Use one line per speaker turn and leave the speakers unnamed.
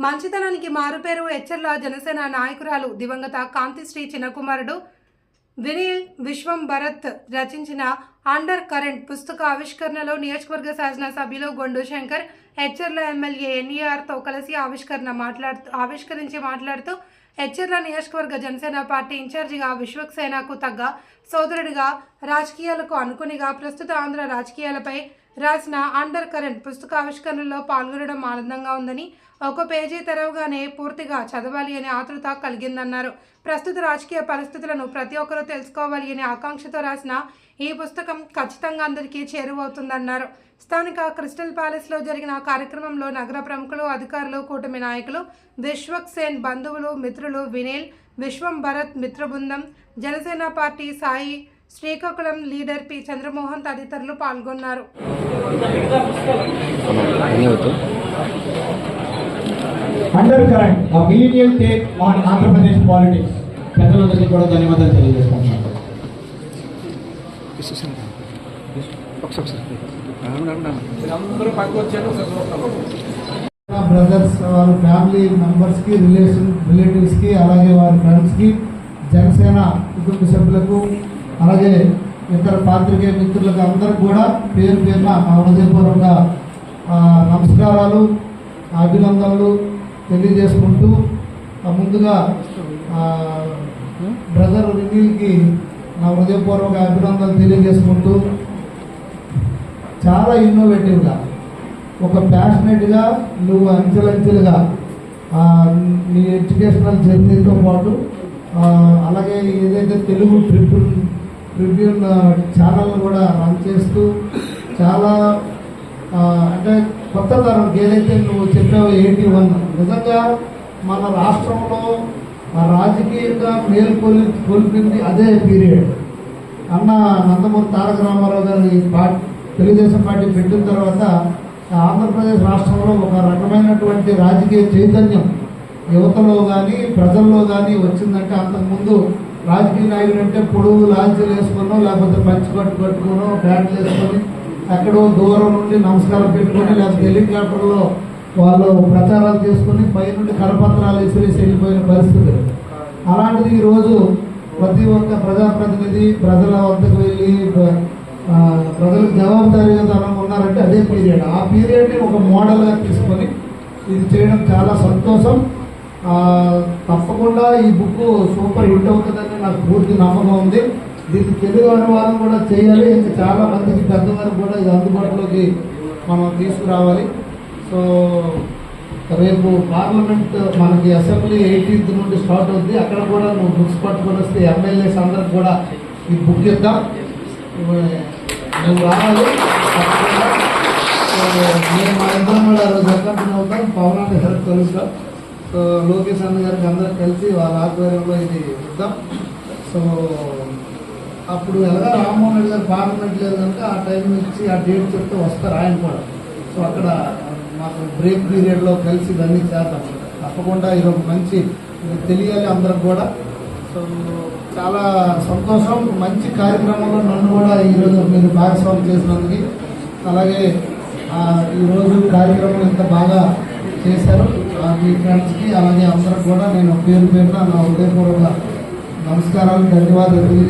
మంచితనానికి మారుపేరు హెచ్చర్ల జనసేన నాయకురాలు దివంగత కాంతిశ్రీ చిన్నకుమారుడు వినీల్ విశ్వం భరత్ రచించిన అండర్ కరెంట్ పుస్తక ఆవిష్కరణలో నియోజకవర్గ శాసనసభ్యులు గొండు శంకర్ హెచ్చర్ల ఎమ్మెల్యే ఎన్ఈఆర్తో కలిసి ఆవిష్కరణ మాట్లాడుతూ ఆవిష్కరించి మాట్లాడుతూ హెచ్చర్ల నియోజకవర్గ జనసేన పార్టీ ఇన్ఛార్జిగా విశ్వక్సేనకు తగ్గ సోదరుడిగా రాజకీయాలకు అనుకునిగా ప్రస్తుత ఆంధ్ర రాజకీయాలపై రాసిన అండర్ కరెంట్ పుస్తక ఆవిష్కరణలో పాల్గొనడం ఆనందంగా ఉందని ఒక పేజీ తెరవగానే పూర్తిగా చదవాలి అనే ఆతృత కలిగిందన్నారు. ప్రస్తుత రాజకీయ పరిస్థితులను ప్రతి ఒక్కరూ తెలుసుకోవాలి అనే ఆకాంక్షతో రాసిన ఈ పుస్తకం ఖచ్చితంగా అందరికీ చేరువవుతుందన్నారు. స్థానిక క్రిస్టల్ ప్యాలెస్లో జరిగిన కార్యక్రమంలో నగర ప్రముఖులు అధికారులు కూటమి నాయకులు విశ్వక్ సేన్ బంధువులు మిత్రులు వినేల్ Vishwam Bharat మిత్రబృందం Janasena party Sai Srikakulam leader P Chandramohan తదితరులు పాల్గొన్నారు.
అండర్ కరెంట్ ఆ media take on Andhra Pradesh politics పెద్దలందరికీ కూడా ధన్యవాదాలు తెలియజేస్తున్నాను బ్రదర్స్ వారి ఫ్యామిలీ మెంబర్స్కి రిలేషన్ రిలేటివ్స్కి అలాగే వారి ఫ్రెండ్స్కి జనసేన కుటుంబ సభ్యులకు అలాగే ఇతర పాత్రికేయ మిత్రులకు అందరికి కూడా పేరు పేరున నా హృదయపూర్వక ఆ, నమస్కారాలు అభినందనలు తెలియజేసుకుంటూ ముందుగా బ్రదర్ రినీల్కి నా హృదయపూర్వక అభినందనలు తెలియజేసుకుంటూ చాలా ఇన్నోవేటివ్గా ఒక ప్యాషనెట్గా నువ్వు అంచెలంచెలుగా నీ ఎడ్యుకేషనల్ జర్నీతో పాటు అలాగే ఏదైతే Telugu trip tribune channel uh, కూడా రన్ చేస్తూ చాలా uh, అంటే కొత్త తరం ఏదైతే నువ్వు చెప్పావు ఏంటి వన్ నిజంగా మన రాష్ట్రంలో ఆ రాజకీయంగా మేల్కొలి కోల్పింది అదే పీరియడ్ అన్న నందమూరి తారక రామారావు గారి పార్టీ తెలుగుదేశం పార్టీ పెట్టిన తర్వాత ఆంధ్రప్రదేశ్ రాష్ట్రంలో ఒక రకమైనటువంటి రాజకీయ చైతన్యం యువతలో కానీ ప్రజల్లో కానీ వచ్చిందంటే అంతకుముందు రాజకీయ నాయకులు అంటే పొడుగు లాంచీలు వేసుకునో లేకపోతే పంచి కట్టు కట్టుకునో బ్యాట్లు వేసుకొని ఎక్కడో దూరం నుండి నమస్కారం పెట్టుకొని లేకపోతే హెలికాప్టర్లో వాళ్ళు ప్రచారాలు చేసుకుని పైనుండి కరపత్రాలు విసిరేసి వెళ్ళిపోయిన పరిస్థితి అలాంటిది ఈరోజు ప్రతి ఒక్క ప్రజాప్రతినిధి ప్రజల వద్దకు వెళ్ళి ప్రజలకు జవాబుదారీగా తనం ఉన్నారంటే అదే పీరియడ్. ఆ పీరియడ్ని ఒక మోడల్గా తీసుకొని ఇది చేయడం చాలా సంతోషం. తప్పకుండా ఈ బుక్ సూపర్ హిట్ అవుతుందని నాకు పూర్తి నమ్మకం ఉంది. దీనికి తెలుగు అనువాదం కూడా చేయాలి. ఇంకా చాలా మందికి పెద్దవారు కూడా ఇది అందుబాటులోకి మనం తీసుకురావాలి. సో రేపు పార్లమెంట్ మనకి అసెంబ్లీ ఎయిటీన్త్ నుండి స్టార్ట్ అవుద్ది. అక్కడ కూడా నువ్వు బుక్స్ పట్టుకొని వస్తే ఎమ్మెల్యేస్ అందరికి కూడా ఈ బుక్ ఇద్దాం. నువ్వు రావాలి. సో నేను మా ఇద్దరం కూడా ఆ రోజు అకౌంట్ అవుతాం. పవనాన్ని హెల్ప్ కలుగుతాం. సో లోకేష్ అన్న గారికి అందరం కలిసి వాళ్ళ ఆధ్వర్యంలో ఇది ఇద్దాం సో అప్పుడు ఎలాగో రామ్మోహన్ రెడ్డి గారు పార్లమెంట్ లేదు కనుక ఆ టైం నుంచి ఆ డేట్ చెప్తే వస్తారు ఆయన కూడా. సో అక్కడ మాకు బ్రేక్ పీరియడ్లో కలిసి ఇవన్నీ చేద్దాం. తప్పకుండా ఇది మంచి తెలియాలి అందరికి కూడా. సో చాలా సంతోషం. మంచి కార్యక్రమంలో నన్ను కూడా ఈరోజు మీరు భాగస్వామ్యం చేసినందుకు. అలాగే ఈరోజు కార్యక్రమం ఇంత బాగా చేశారు. మీ ఫ్రెండ్స్కి అలాగే అందరికి కూడా నేను పేరు పేరున నా హృదయపూర్వక నమస్కారాలు ధన్యవాదాలు తెలియజేస్తాను